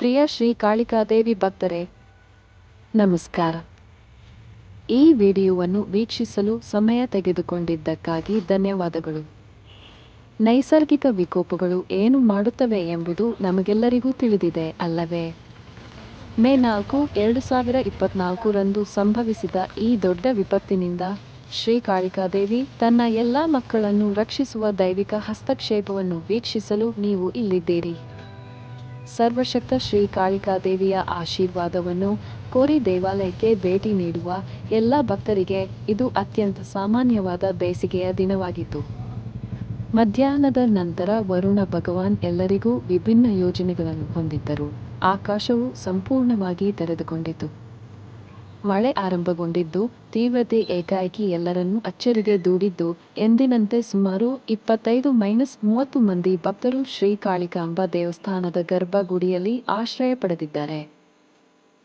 ಪ್ರಿಯ ಶ್ರೀ ಕಾಳಿಕಾದೇವಿ ಭಕ್ತರೇ, ನಮಸ್ಕಾರ. ಈ ವಿಡಿಯೋವನ್ನು ವೀಕ್ಷಿಸಲು ಸಮಯ ತೆಗೆದುಕೊಂಡಿದ್ದಕ್ಕಾಗಿ ಧನ್ಯವಾದಗಳು. ನೈಸರ್ಗಿಕ ವಿಕೋಪಗಳು ಏನು ಮಾಡುತ್ತವೆ ಎಂಬುದು ನಮಗೆಲ್ಲರಿಗೂ ತಿಳಿದಿದೆ ಅಲ್ಲವೇ? ಮೇ ನಾಲ್ಕು, ಎರಡು ಸಾವಿರ ಇಪ್ಪತ್ನಾಲ್ಕರಂದು ಸಂಭವಿಸಿದ ಈ ದೊಡ್ಡ ವಿಪತ್ತಿನಿಂದ ಶ್ರೀ ಕಾಳಿಕಾದೇವಿ ತನ್ನ ಎಲ್ಲ ಮಕ್ಕಳನ್ನು ರಕ್ಷಿಸುವ ದೈವಿಕ ಹಸ್ತಕ್ಷೇಪವನ್ನು ವೀಕ್ಷಿಸಲು ನೀವು ಇಲ್ಲಿದ್ದೀರಿ. ಸರ್ವಶಕ್ತ ಶ್ರೀ ಕಾಳಿಕಾದೇವಿಯ ಆಶೀರ್ವಾದವನ್ನು ಕೋರಿ ದೇವಾಲಯಕ್ಕೆ ಭೇಟಿ ನೀಡುವ ಎಲ್ಲ ಭಕ್ತರಿಗೆ ಇದು ಅತ್ಯಂತ ಸಾಮಾನ್ಯವಾದ ಬೇಸಿಗೆಯ ದಿನವಾಗಿತ್ತು ಮಧ್ಯಾಹ್ನದ ನಂತರ ವರುಣ ಭಗವಾನ್ ಎಲ್ಲರಿಗೂ ವಿಭಿನ್ನ ಯೋಜನೆಗಳನ್ನು ಹೊಂದಿದ್ದರು. ಆಕಾಶವು ಸಂಪೂರ್ಣವಾಗಿ ತೆರೆದುಕೊಂಡಿತು. ಮಳೆ ಆರಂಭಗೊಂಡಿದ್ದು, ತೀವ್ರತೆ ಏಕಾಏಕಿ ಎಲ್ಲರನ್ನೂ ಅಚ್ಚರಿಗೆ ದೂಡಿದ್ದು. ಎಂದಿನಂತೆ ಸುಮಾರು ಇಪ್ಪತ್ತೈದು ಮೈನಸ್ ಮೂವತ್ತು ಮಂದಿ ಭಕ್ತರು ಶ್ರೀ ಕಾಳಿಕಾಂಬ ದೇವಸ್ಥಾನದ ಗರ್ಭಗುಡಿಯಲ್ಲಿ ಆಶ್ರಯ ಪಡೆದಿದ್ದಾರೆ.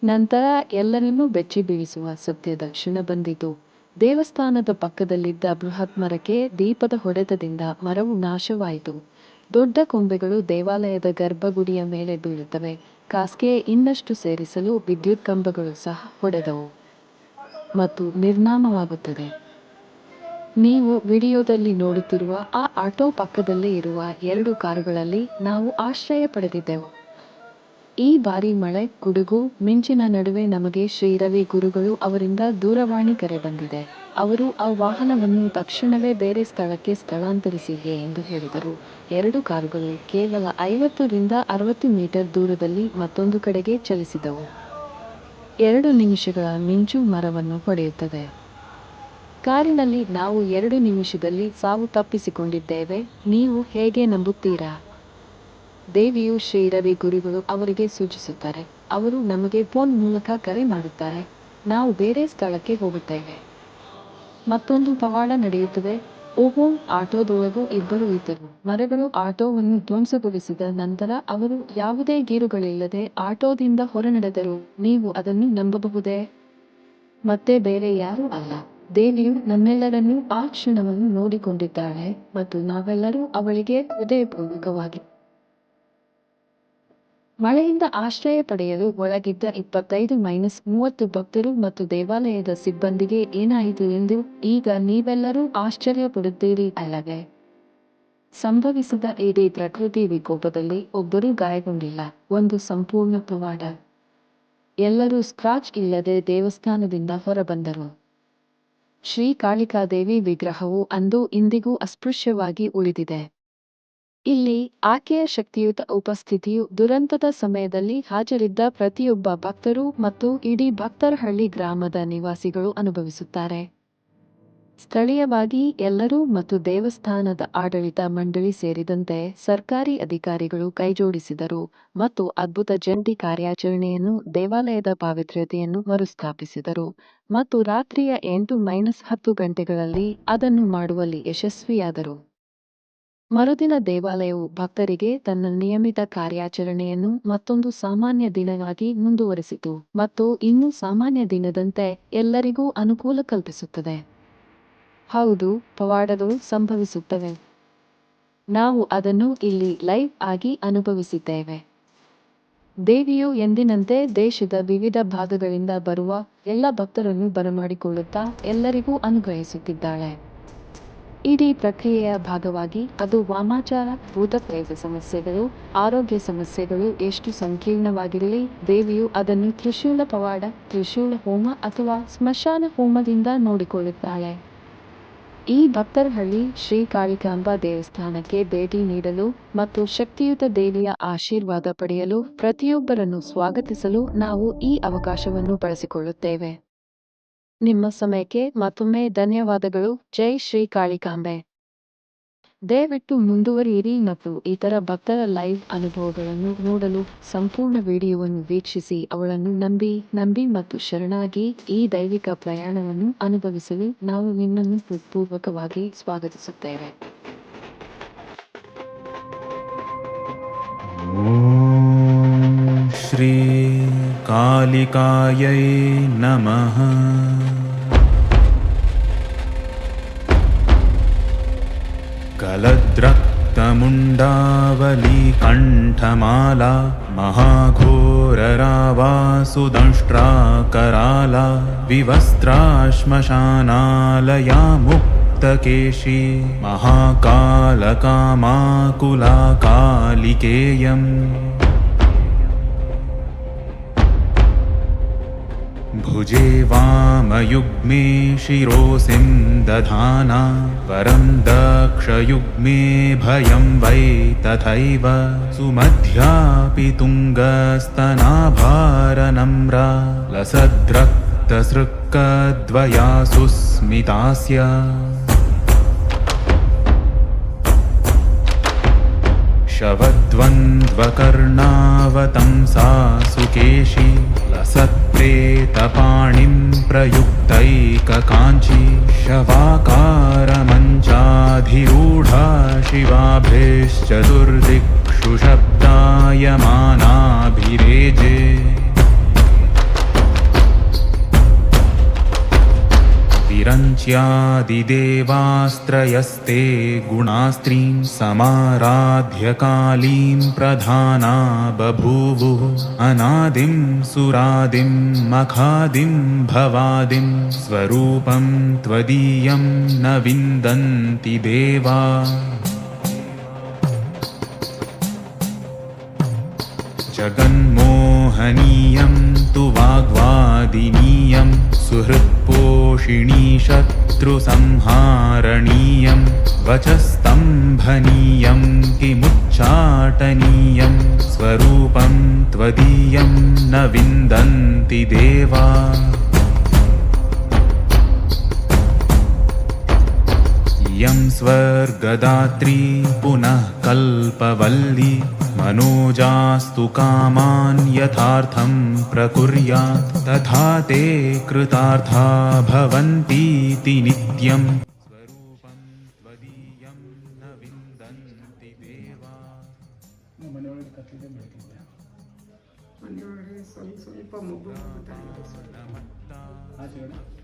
ನಂತರ ಎಲ್ಲರನ್ನೂ ಬೆಚ್ಚಿ ಬೀಳಿಸುವ ಸತ್ಯದ ಕ್ಷಣ ಬಂದಿತು. ದೇವಸ್ಥಾನದ ಪಕ್ಕದಲ್ಲಿದ್ದ ಬೃಹತ್ ಮರಕ್ಕೆ ದೀಪದ ಹೊಡೆತದಿಂದ ಮರವು ನಾಶವಾಯಿತು. ದೊಡ್ಡ ಕೊಂಬೆಗಳು ದೇವಾಲಯದ ಗರ್ಭಗುಡಿಯ ಮೇಲೆ ಬೀಳುತ್ತವೆ. ಕಾಸ್ಗೆ ಇನ್ನಷ್ಟು ಸೇರಿಸಲು ವಿದ್ಯುತ್ ಕಂಬಗಳು ಸಹ ಹೊಡೆದವು. ಮತ್ತು ನಿರ್ನಾಮವಾಗುತ್ತದೆ ನೀವು ವಿಡಿಯೋದಲ್ಲಿ ನೋಡುತ್ತಿರುವ ಆ ಆಟೋ ಪಕ್ಕದಲ್ಲಿ ಇರುವ ಎರಡು ಕಾರುಗಳಲ್ಲಿ ನಾವು ಆಶ್ರಯ ಪಡೆದಿದ್ದೆವು. ಈ ಬಾರಿ ಮಳೆ, ಗುಡುಗು, ಮಿಂಚಿನ ನಡುವೆ ನಮಗೆ ಶ್ರೀರವಿ ಗುರುಗಳು ಅವರಿಂದ ದೂರವಾಣಿ ಕರೆ ಬಂದಿದೆ. ಅವರು ಆ ವಾಹನವನ್ನು ತಕ್ಷಣವೇ ಬೇರೆ ಸ್ಥಳಕ್ಕೆ ಸ್ಥಳಾಂತರಿಸಿದೆ ಎಂದು ಹೇಳಿದರು. ಎರಡು ಕಾರುಗಳು ಕೇವಲ ಐವತ್ತರಿಂದ ಅರವತ್ತು ಮೀಟರ್ ದೂರದಲ್ಲಿ ಮತ್ತೊಂದು ಕಡೆಗೆ ಚಲಿಸಿದವು. ಎರಡು ನಿಮಿಷಗಳ ಮಿಂಚು ಮರವನ್ನು ಪಡೆಯುತ್ತದೆ. ಕಾರಿನಲ್ಲಿ ನಾವು ಎರಡು ನಿಮಿಷದಲ್ಲಿ ಸಾವು ತಪ್ಪಿಸಿಕೊಂಡಿದ್ದೇವೆ. ನೀವು ಹೇಗೆ ನಂಬುತ್ತೀರಾ? ದೇವಿಯು ಶ್ರೀರವಿ ಗುರುಗಳು ಅವರಿಗೆ ಸೂಚಿಸುತ್ತಾರೆ. ಅವರು ನಮಗೆ ಫೋನ್ ಮೂಲಕ ಕರೆ ಮಾಡುತ್ತಾರೆ. ನಾವು ಬೇರೆ ಸ್ಥಳಕ್ಕೆ ಹೋಗುತ್ತೇವೆ. ಮತ್ತೊಂದು ಪವಾಡ ನಡೆಯುತ್ತದೆ. ಓಹೋ ಆಟೋದೊಳಗೂ ಇಬ್ಬರು ಇದ್ದರು. ಮರಗಳು ಆಟೋವನ್ನು ಧ್ವಂಸಗೊಳಿಸಿದ ನಂತರ ಅವರು ಯಾವುದೇ ಗೀರುಗಳಿಲ್ಲದೆ ಆಟೋದಿಂದ ಹೊರನಡೆದರು. ನೀವು ಅದನ್ನು ನಂಬಬಹುದೇ? ಮತ್ತೆ ಬೇರೆ ಯಾರೂ ಅಲ್ಲ. ದೇವಿಯು ನಮ್ಮೆಲ್ಲರನ್ನೂ ಆ ಕ್ಷಣವನ್ನು ನೋಡಿಕೊಂಡಿದ್ದಾಳೆ ಮತ್ತು ನಾವೆಲ್ಲರೂ ಅವಳಿಗೆ ಹೃದಯಪೂರ್ವಕವಾಗಿ ಮಳೆಯಿಂದ ಆಶ್ರಯ ಪಡೆಯಲು ಒಳಗಿದ್ದ ಇಪ್ಪತ್ತೈದು ಮೈನಸ್ ಮೂವತ್ತು ಭಕ್ತರು ಮತ್ತು ದೇವಾಲಯದ ಸಿಬ್ಬಂದಿಗೆ ಏನಾಯಿತು ಎಂದು ಈಗ ನೀವೆಲ್ಲರೂ ಆಶ್ಚರ್ಯ ಪಡುತ್ತೀರಿ ಅಲ್ಲವೇ? ಸಂಭವಿಸಿದ ಇಡೀ ಪ್ರಕೃತಿ ವಿಕೋಪದಲ್ಲಿ ಒಬ್ಬರೂ ಗಾಯಗೊಂಡಿಲ್ಲ, ಒಂದು ಸಂಪೂರ್ಣ ಪವಾಡ ಎಲ್ಲರೂ ಸ್ಕ್ರಾಚ್ ಇಲ್ಲದೆ ದೇವಸ್ಥಾನದಿಂದ ಹೊರಬಂದರು. ಶ್ರೀ ಕಾಳಿಕಾದೇವಿ ವಿಗ್ರಹವು ಅಂದು ಇಂದಿಗೂ ಅಸ್ಪೃಶ್ಯವಾಗಿ ಉಳಿದಿದೆ. ಇಲ್ಲಿ ಆಕೆಯ ಶಕ್ತಿಯುತ ಉಪಸ್ಥಿತಿಯು ದುರಂತದ ಸಮಯದಲ್ಲಿ ಹಾಜರಿದ್ದ ಪ್ರತಿಯೊಬ್ಬ ಭಕ್ತರು ಮತ್ತು ಇಡೀ ಭಕ್ತರಹಳ್ಳಿ ಗ್ರಾಮದ ನಿವಾಸಿಗಳು ಅನುಭವಿಸುತ್ತಾರೆ. ಸ್ಥಳೀಯವಾಗಿ ಎಲ್ಲರೂ ಮತ್ತು ದೇವಸ್ಥಾನದ ಆಡಳಿತ ಮಂಡಳಿ ಸೇರಿದಂತೆ ಸರ್ಕಾರಿ ಅಧಿಕಾರಿಗಳು ಕೈಜೋಡಿಸಿದರು ಮತ್ತು ಅದ್ಭುತ ಜಂಟಿ ಕಾರ್ಯಾಚರಣೆಯನ್ನು ದೇವಾಲಯದ ಪಾವಿತ್ರ್ಯತೆಯನ್ನು ಮರುಸ್ಥಾಪಿಸಿದರು ಮತ್ತು ರಾತ್ರಿಯ ಎಂಟು ಮೈನಸ್ ಹತ್ತು ಗಂಟೆಗಳಲ್ಲಿ ಅದನ್ನು ಮಾಡುವಲ್ಲಿ ಯಶಸ್ವಿಯಾದರು. ಮರುದಿನ ದೇವಾಲಯವು ಭಕ್ತರಿಗೆ ತನ್ನ ನಿಯಮಿತ ಕಾರ್ಯಾಚರಣೆಯನ್ನು ಮತ್ತೊಂದು ಸಾಮಾನ್ಯ ದಿನವಾಗಿ ಮುಂದುವರೆಸಿತು ಮತ್ತು ಇನ್ನು ಸಾಮಾನ್ಯ ದಿನದಂತೆ ಎಲ್ಲರಿಗೂ ಅನುಕೂಲ ಕಲ್ಪಿಸುತ್ತದೆ. ಹೌದು, ಪವಾಡಗಳು ಸಂಭವಿಸುತ್ತವೆ. ನಾವು ಅದನ್ನು ಇಲ್ಲಿ ಲೈವ್ ಆಗಿ ಅನುಭವಿಸಿದ್ದೇವೆ. ದೇವಿಯು ಎಂದಿನಂತೆ ದೇಶದ ವಿವಿಧ ಭಾಗಗಳಿಂದ ಬರುವ ಎಲ್ಲ ಭಕ್ತರನ್ನು ಬರಮಾಡಿಕೊಳ್ಳುತ್ತಾ ಎಲ್ಲರಿಗೂ ಅನುಗ್ರಹಿಸುತ್ತಿದ್ದಾಳೆ. ಇಡೀ ಪ್ರಕ್ರಿಯೆಯ ಭಾಗವಾಗಿ ಅದು ವಾಮಾಚಾರ, ಭೂತಪ್ರೇತ ಸಮಸ್ಯೆಗಳು, ಆರೋಗ್ಯ ಸಮಸ್ಯೆಗಳು ಎಷ್ಟು ಸಂಕೀರ್ಣವಾಗಿರಲಿ, ದೇವಿಯು ಅದನ್ನು ತ್ರಿಶೂಲ ಪವಾಡ, ತ್ರಿಶೂಲ ಹೋಮ ಅಥವಾ ಸ್ಮಶಾನ ಹೋಮದಿಂದ ನೋಡಿಕೊಳ್ಳುತ್ತಾಳೆ. ಈ ಭಕ್ತರಹಳ್ಳಿ ಶ್ರೀ ಕಾಳಿಕಾಂಬಾ ದೇವಸ್ಥಾನಕ್ಕೆ ಭೇಟಿ ನೀಡಲು ಮತ್ತು ಶಕ್ತಿಯುತ ದೇವಿಯ ಆಶೀರ್ವಾದ ಪಡೆಯಲು ಪ್ರತಿಯೊಬ್ಬರನ್ನು ಸ್ವಾಗತಿಸಲು ನಾವು ಈ ಅವಕಾಶವನ್ನು ಬಳಸಿಕೊಳ್ಳುತ್ತೇವೆ. ನಿಮ್ಮ ಸಮಯಕ್ಕೆ ಮತ್ತೊಮ್ಮೆ ಧನ್ಯವಾದಗಳು. ಜೈ ಶ್ರೀ ಕಾಳಿಕಾಂಬೆ. ದಯವಿಟ್ಟು ಮುಂದುವರಿಯಿರಿ ಮತ್ತು ಇತರ ಭಕ್ತರ ಲೈವ್ ಅನುಭವಗಳನ್ನು ನೋಡಲು ಸಂಪೂರ್ಣ ವಿಡಿಯೋವನ್ನು ವೀಕ್ಷಿಸಿ. ಅವಳನ್ನು ನಂಬಿ ನಂಬಿ ಮತ್ತು ಶರಣಾಗಿ ಈ ದೈವಿಕ ಪ್ರಯಾಣವನ್ನು ಅನುಭವಿಸಲು ನಾವು ನಿಮ್ಮನ್ನು ಹೃತ್ಪೂರ್ವಕವಾಗಿ ಸ್ವಾಗತಿಸುತ್ತೇವೆ. ॐ कालिकायै नमः। कलद्रक्तमुण्डावलीकण्ठमाला महाघोररावासुदंष्ट्राकराला महाघोरवासुदष्ट्राकराला विवस्त्राश्मशानलयामुक्तकेशी महाकालकामाकुलाकालिकेयम्। भुजे वामयुग्मे शिरोसिं दधाना परं दक्षयुग्मे भयं वै तथैव सुमध्यापि तुङ्गस्तनाभारनम्रा लसद्रक्तसृक्कद्वया सुस्मितास्य शवद्वन्द्वकर्णावतंसा सुकेशी लसत्प्रेतपाणिं प्रयुक्तैककाञ्ची शवाकारमञ्चाधिरूढा शिवाभिश्चतुर्दिक्षु शब्दायमानाभिरेजे विरञ्च्यादिदेवास्त्रयस्ते गुणास्त्रीं समाराध्य कालीं प्रधाना बभूवुः अनादिं सुरादिं मखादिं भवादिं स्वरूपं त्वदीयं न विन्दन्ति देवा जगन्मोहनीयं तु वाग्वादिनीयं सुहृत्पोषिणी शत्रुसंहारणीयं वचस्तम्भनीयं किमुच्चाटनीयं स्वरूपं त्वदीयं न विन्दन्ति देवा इयं स्वर्गदात्री पुनः कल्पवल्ली मनोजास्तु कामान् यथार्थं प्रकुर्यात् तथा ते कृतार्था भवन्तीति नित्यम् स्वरूपं त्वदीयं न विन्दन्ति देवा ಮನೆಯೊಳಗೆ ಕತ್ತಲೆ ಬೆಳಕಿದ್ದೆ ಮನೆಯೊಳಗೆ ಸ್ವಲ್ಪ ಸ್ವಲ್ಪ ಮಗು ಹೋಗ್ತಾ ಇದೆ ಸ್ವಲ್ಪ.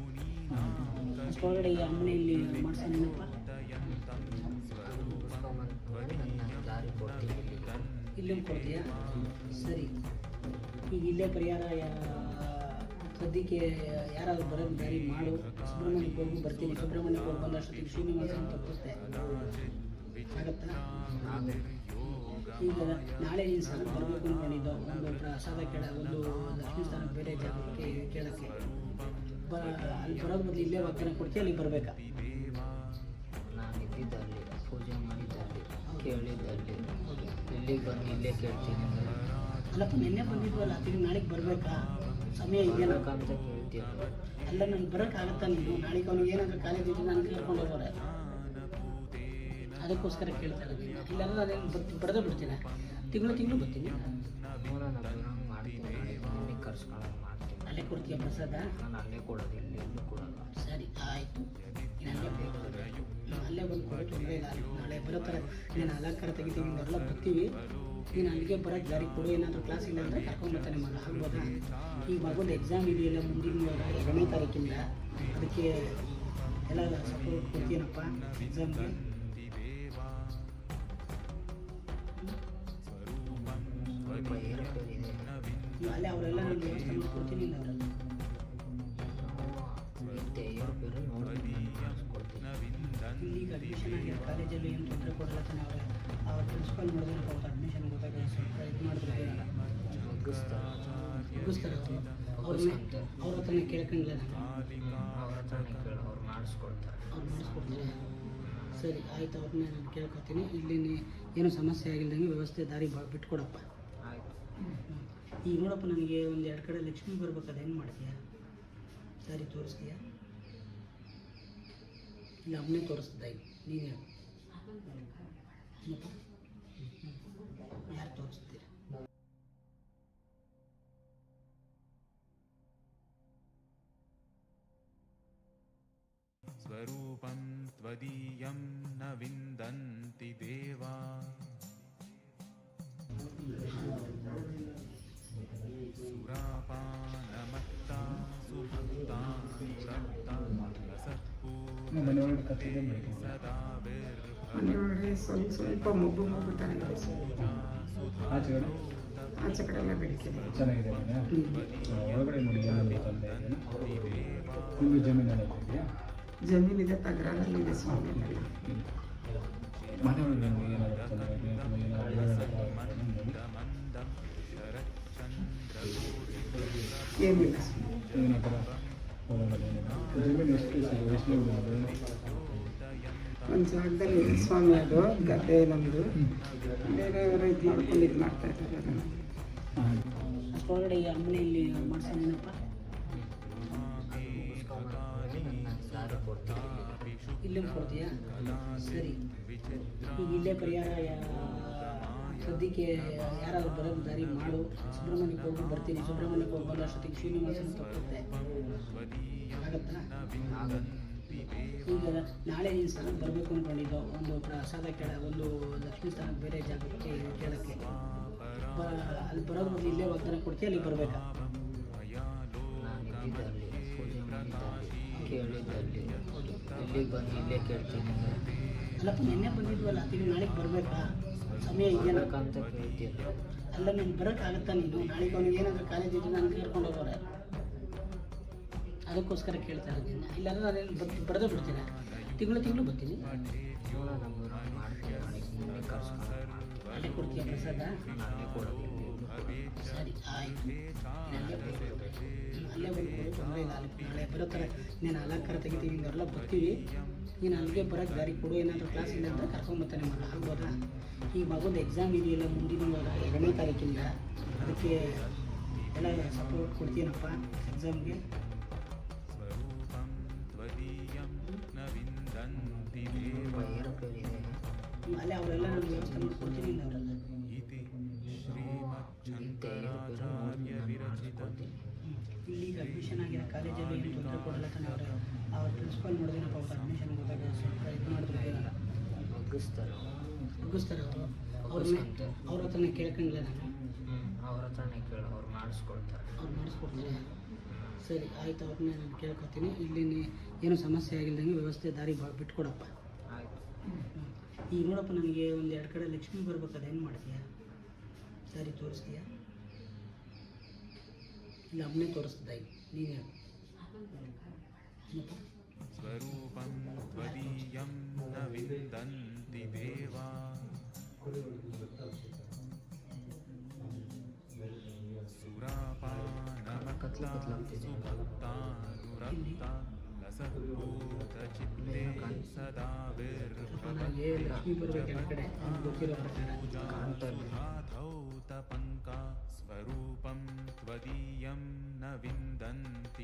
ಸರಿ. ಈಗ ಇಲ್ಲೇ ಪರಿಹಾರ ಸದ್ಯಕ್ಕೆ ಯಾರಾದರೂ ಬರೋದು ದಾರಿ ಮಾಡು. ಸುಬ್ರಹ್ಮಣ್ಯಕ್ಕೆ ಹೋಗಿ, ಬರ್ತೀನಿ. ಸುಬ್ರಹ್ಮಣ್ಯಕ್ಕೆ ಹೋಗಿ ಶ್ರೀನಿವಾಸ ಈಗ ನಾಳೆ ನೀನು ಸ್ಥಾನ ಬರಬೇಕು ಒಂದು ಪ್ರಸಾದ ಕೇಳ, ಒಂದು ಲಕ್ಷ್ಮೀ ಸ್ಥಾನ ಬೇರೆ ಜಾಗಕ್ಕೆ ಕೇಳೋಕ್ಕೆ. ಬ ಅಲ್ಲಿ ಬರೋದು ಮೊದಲು ಇಲ್ಲೇ ವಾಗ್ದಾನ ಕೊಡ್ತೀಯ ಅಲ್ಲಿಗೆ ಬರಬೇಕಾ? ನಾನು ಇದ್ದಿದ್ದಲ್ಲಿ ಪೂಜೆ ಮಾಡಿದ್ದಲ್ಲಿ ಕೇಳಿದ್ದಲ್ಲಿ. ಇಲ್ಲಿಗೆ ಬಂದು ಇಲ್ಲೇ ಕೇಳ್ತೀನಿ ಅಲ್ಲ ಅಲ್ಲಪ್ಪ ನಿನ್ನೆ ಬಂದಿದ್ವಲ್ಲ ತಿರುಗಿ ನಾಳೆಗೆ ಬರಬೇಕಾ? ಸಮಯ ಇದೆಯಲ್ಲ? ಅಂತ ಕೇಳ್ತೀಯ ಅಲ್ಲ ನಾನು ಬರೋಕ್ಕಾಗತ್ತಾ ನೀವು ನಾಳೆಗೆ ಅವ್ನಿಗೆ ಏನಾದರೂ ಕಾಲೇಜ್ ಇದ್ದು ನಾನು ಕರ್ಕೊಂಡು ಹೋಗೋರೆ. ಅದಕ್ಕೋಸ್ಕರ ಕೇಳ್ತಾ ಇಲ್ಲ ಅದೇನು ಬರ್ತೀನಿ ಬರೆದೇ ಬಿಡ್ತೀನಿ. ತಿಂಗಳು ತಿಂಗಳು ಬರ್ತೀನಿ. ಮಾಡ್ತೀನಿ ಮಾಡ್ತೀನಿ ಅಲ್ಲೇ ಕೊಡ್ತೀಯ ಪ್ರಸಾದ? ನಾನು ಅಲ್ಲೇ ಕೊಡೋದು ಇಲ್ಲಿ ಎಲ್ಲೂ ಕೊಡೋಲ್ಲ ಸರಿ ಆಯಿತು. ಅಲ್ಲೇ ಬಂದು ಕೊಡೋ ತೊಂದರೆ ಇಲ್ಲ ನಾಳೆ ಬರೋ ಥರ ನಾನು ಅಲಂಕಾರ ತೆಗಿತೀವಿ ಎಲ್ಲ ಬರ್ತೀವಿ. ನೀನು ಅಲ್ಲಿಗೆ ಬರೋಕ್ಕೆ ಜಾರಿ ಕೊಡು. ಏನಾದರೂ ಕ್ಲಾಸ್ ಇಲ್ಲ ಅಂದರೆ ಕರ್ಕೊಂಡು ಬರ್ತಾನೆ ಮಗ. ಆಗ್ಬೋದಾ? ಈ ಮಗೊಂದು ಎಕ್ಸಾಮ್ ಇದೆಯಲ್ಲ ಮುಂದಿನ ಎರಡನೇ ತಾರೀಕಿಂದ. ಅದಕ್ಕೆ ಎಲ್ಲ ಸಪೋರ್ಟ್ ಕೊಡ್ತೀನಪ್ಪ. ಎಕ್ಸಾಮ್ಗೆ ಅಲ್ಲೇ ಅವರೆಲ್ಲ ನಾನು ವ್ಯವಸ್ಥೆ ಕೊಡ್ತೀನಿ ಇಲ್ಲ ಅವರೆಲ್ಲ ಈಗ ಅಡ್ಮಿಷನ್ ಆಗಿರೋ ಕಾಲೇಜಲ್ಲಿ ಏನು ತೊಂದರೆ ಕೊಡಲ್ಲ ತಾನೆ ಅವರೇ. ಅವ್ರ ಪ್ರಿನ್ಸಿಪಾಲ್ ನೋಡಿದ್ರೆ ಅವ್ರು ಅಡ್ಮಿಷನ್ ಸ್ವಲ್ಪ ಇದು ಮಾಡಿದ್ರೆ ಮುಗಿಸ್ತಾರೆ. ಅವ್ರ. ಹತ್ರನೇ ಕೇಳ್ಕೊಂಡಿಲ್ಲ ನಾನು. ಅವ್ರ ಅವ್ರು ಮಾಡಿಸ್ಕೊಡ್ತಾರೆ. ಅವ್ರು ಮಾಡಿಸ್ಕೊಡ್ತಾರೆ. ಸರಿ ಆಯ್ತು ಅವ್ರನ್ನ ನಾನು ಕೇಳ್ಕೊತೀನಿ. ಇಲ್ಲಿ ಏನು ಸಮಸ್ಯೆ ಆಗಿಲ್ದಂಗೆ ವ್ಯವಸ್ಥೆ ದಾರಿ ಬಾ ಬಿಟ್ಕೊಡಪ್ಪ. ಈಗ ನೋಡಪ್ಪ, ನನಗೆ ಒಂದು ಎರಡು ಕಡೆ ಲಕ್ಷ್ಮಿ ಬರ್ಬೇಕು ಅದೇನು ಮಾಡ್ತೀಯಾ? ದಾರಿ ತೋರಿಸ್ತೀಯಾ? ಇಲ್ಲ, ಅವನೇ ತೋರಿಸ್ತಿದ್ದ ಈಗ ನೀನು ಹೇಳು. ಯಾರು ತೋರಿಸ್ತೀರ? ಸ್ವರೂಪಂ त्वदीयं न विन्दन् ಒಂದು ಕಥೆಗೆ ಬರೀತಾರೆ ಸ್ವಲ್ಪ ಸ್ವಲ್ಪ ಮಬ್ಬು ಮಬ್ಬು ಆಚೆ ಕಡೆ ಆಚೆ ಕಡೆ ಎಲ್ಲ ಬೆಳಕಿದೆ ಚೆನ್ನಾಗಿದೆ ಒಳಗಡೆ ನೋಡಿ ನಿಮಗೆ ಜಮೀನೆಲ್ಲ ಇದೆಯಾ ಜಮೀನಿದೆ ತಗರಲ್ಲಿದೆ ಸ್ವಾಮಿ ಮನೆಯೊಳಗೆ ನಿಮಗೆ ಏನಾಗುತ್ತೆ ಏನಿಲ್ಲ ಸ್ವಾಮಿ ಏನಾಗ್ತದೆ ಒಂದು ಜಾಗದಲ್ಲಿ ಸ್ವಾಮಿ ಅದು, ಗದ್ದೆ ನಮ್ಮದು ಬೇರೆಯವರು ಇದು ಮಾಡ್ಕೊಂಡು ಇದು ಮಾಡ್ತಾ ಇದ್ದಾರೆ ಅದನ್ನು. ಹಾಂ ಅಷ್ಟೊಳಗಡೆ ಈ ಅಮ್ಮನೆಯಲ್ಲಿ ಮಾಡ್ಸೋಣಪ್ಪ ಇಲ್ಲೇ ಕೊಡ್ತೀಯಾ? ಸರಿ. ಈಗ ಇಲ್ಲೇ ಪರಿಹಾರ ಸದ್ಯಕ್ಕೆ ಯಾರಾದರೂ ಬರೋದು ದಾರಿ ಮಾಡು. ಸುಬ್ರಹ್ಮಣ್ಯಕ್ಕೆ ಹೋಗಿ ಬರ್ತೀನಿ. ಸುಬ್ರಹ್ಮಣ್ಯಕ್ಕೆ ಹೋಗಿ ಬಂದ ಅಷ್ಟೊತ್ತಿಗೆ ಶ್ರೀನಿವಾಸನ ತಪ್ಪುತ್ತೆ ಆಗತ್ತಾ? ಈಗ ನಾಳೆ ನೀನು ಸ್ಥಾನಕ್ಕೆ ಬರಬೇಕು ಅಂದ್ಕೊಂಡಿದ್ದು ಒಂದು ಪ್ರಸಾದ ಕೇಳ ಒಂದು ಲಕ್ಷ್ಮೀ ಸ್ಥಾನಕ್ಕೆ ಬೇರೆ ಜಾಗಕ್ಕೆ ಕೇಳಕ್ಕೆ. ಅಲ್ಲಿ ಬರೋದು ಮೊದಲು ಇಲ್ಲೇ ವಾಗ್ದಾನ ಕೊಡ್ತೀಯ ಅಲ್ಲಿ ಬರಬೇಕಾ? ಕೇಳಿದ್ದಲ್ಲಿ ಇಲ್ಲಿಗೆ ಬಂದು ಇಲ್ಲೇ ಕೇಳ್ತೀನಿ. ಅಲ್ಲಪ್ಪ ನಿನ್ನೆ ಬಂದಿದ್ವಲ್ಲ ತಿಳಿ ನಾಳೆಗೆ ಬರಬೇಕಾ? ಸಮಯ ಇದೆಯಲ್ಲ? ಅಂತ ಕೇಳ್ತೀನಿ ಅಲ್ಲ ನೀನು ಬರೋಕ್ಕಾಗತ್ತಾ ನೀನು? ನಾಳೆಗೆ ಅವ್ನಿಗೆ ಏನಾದರೂ ಕಾಲೇಜ್ ಇದ್ದು ನಾನು ಕರ್ಕೊಂಡು ಹೋಗೋರೆ ಅದಕ್ಕೋಸ್ಕರ ಕೇಳ್ತಾ ಇದ್ದೀನಿ. ಇಲ್ಲಾಂದ್ರೆ ನಾನು ಬರ್ ಬರೆದೇ ಬಿಡ್ತೀನಿ. ತಿಂಗಳು ತಿಂಗಳು ಬರ್ತೀನಿ. ಅಲ್ಲೇ ಕೊಡ್ತೀಯ ಪ್ರಸಾದ? ಸರಿ, ಆಯ್ತು. ಅಲ್ಲೇ ಬರ್ಬೋದು ತೊಂದರೆ ಇಲ್ಲ. ಬರೋ ಥರ ನೀನು ಅಲಂಕಾರ ತೆಗಿತೀವಿ, ಹಿಂಗೆಲ್ಲ ಬರ್ತೀವಿ. ನೀನು ಅಲ್ಲಿಗೆ ಬರೋಕ್ಕೆ ದಾರಿ ಕೊಡು ಏನಾದರೂ ಕ್ಲಾಸ್ ಇಲ್ಲ ಅಂತ ಕರ್ಕೊಂಬರ್ತಾನೆ ಮಗ. ಆಗ್ಬೋದಾ ಈ ಮಗದ ಎಕ್ಸಾಮ್ ಇದೆಯಲ್ಲ ಮುಂದಿನ ಎರಡನೇ ತಾರೀಕಿಂದ. ಅದಕ್ಕೆ ಎಲ್ಲ ಸಪೋರ್ಟ್ ಕೊಡ್ತೀನಪ್ಪ ಎಕ್ಸಾಮ್ಗೆ ಅಲ್ಲೇ ಅವರೆಲ್ಲ ನಾನು ವ್ಯವಸ್ಥೆ ಮಾಡ್ಕೊಡ್ತೀನಿ ಅವರೆಲ್ಲ ಇಲ್ಲಿ ಅಡ್ಮಿಷನ್ ಆಗಿರೋ ಕಾಲೇಜಲ್ಲಿ ತೊಂದರೆ ಕೊಡಲ್ಲ ಅವರ. ಅವ್ರ ಪ್ರಿನ್ಸಿಪಾಲ್ ನೋಡಿದ್ರಪ್ಪ ಅಡ್ಮಿಷನ್ ಸ್ವಲ್ಪ ಇದು ಮಾಡಿದ್ರೆ ಮುಗಿಸ್ತಾರೆ ಮುಗಿಸ್ತಾರೆ ಅವರು ಅವ್ರನ್ನ ಅವ್ರ ಹತ್ರನೇ ಕೇಳ್ಕೊಂಡಿಲ್ಲ ನಾನು. ಅವ್ರ ಹತ್ರನೇ ಕೇಳಿ ಅವ್ರು ಮಾಡಿಸ್ಕೊಡ್ತಾರೆ. ಅವ್ರು ಮಾಡಿಸ್ಕೊಡ್ತಾರೆ. ಸರಿ ಆಯ್ತು ಅವ್ರನ್ನೇ ನಾನು ಕೇಳ್ಕೊತೀನಿ. ಇಲ್ಲಿ ಏನು ಏನೂ ಸಮಸ್ಯೆ ಆಗಿಲ್ದಂಗೆ ವ್ಯವಸ್ಥೆ ದಾರಿ ಬಾ ಬಿಟ್ಕೊಡಪ್ಪ. ಆಯ್ತು. ಈಗ ನೋಡಪ್ಪ ನನಗೆ ಒಂದು ಎರಡು ಕಡೆ ಲಕ್ಷ್ಮಿ ಬರ್ಬೇಕು ಏನು ಮಾಡ್ತೀಯಾ? ಸರಿ ತೋರಿಸ್ತೀಯಾ? ಇಲ್ಲ ಅಮ್ಮನೇ ತೋರಿಸ್ತಿದ್ದ ಈಗ ನೀನು ಹೇಳು? स्वरूपं त्वदीयं न विन्दन्ति देवा। सुरापान सुभक्तानुरक्ता लसभूत्रचिन्सदाविर्भूजान्तर्धौतपङ्का स्वरूपं त्वदीयं न विन्दन्ति